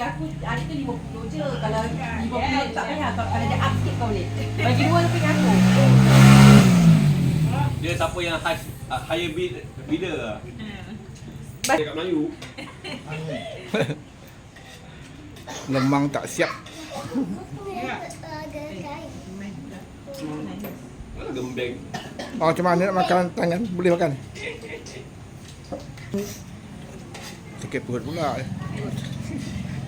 bagi aku hari tu 50 je. Kalau 50 tak payah. Kalau kalau dia up sikit kau boleh. Bagi dua lebih aku. Dia siapa yang high, uh, higher bid, bidder lah. Dia kat Melayu. Lemang tak siap. Mana gembeng. Oh, macam mana nak makan tangan? Boleh makan? Sakit perut pula.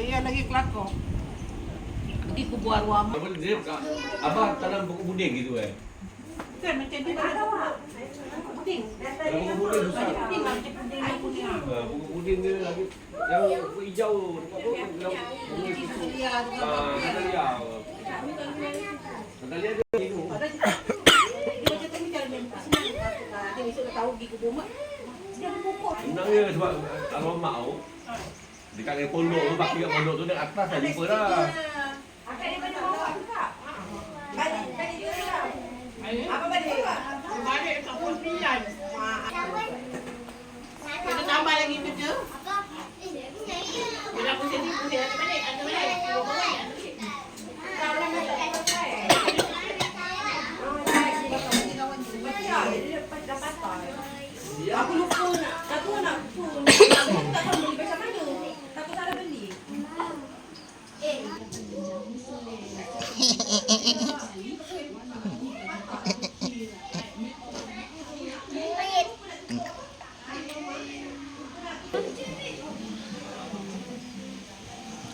iya lagi kelakor. Nanti aku buat ruang. Apa dia kat abang tanam pokok buding gitu eh. Kan macam tu ada Tanam pokok buding besar. Lah macam pokok buding dia lagi yang hijau apa tu tu kan. Ah, Natalia. Natalia dia itu. Dia macam tadi cara dia senang. Dia besok dah tahu pergi ke rumah. Dia ada pokok. Senangnya sebab arwah mak tu dekat dengan pondok tu, baki kat pondok tu dekat atas dah jumpa dah. Akak dia mana bawa juga? Balik, balik dia lah. Apa balik? Balik kat pukul 9. Kita tambah lagi kerja. Bila aku sini, aku sini. Ada balik, ada balik. Dua balik, ada balik. Aku lupa nak, aku nak phone. Aku tak tahu beli macam mana. Takut salah beli.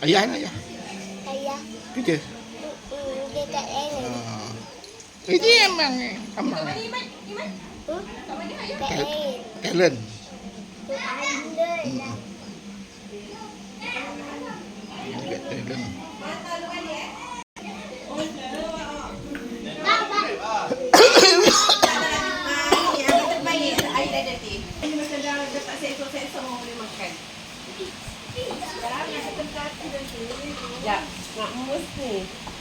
Ayah ni ayah. Ayah, mm, dia kat Aaron. Ah. Ini emang emang Hmm? Kat Aaron. talent. Tu ada lah. Kat talent. Yeah. Not me.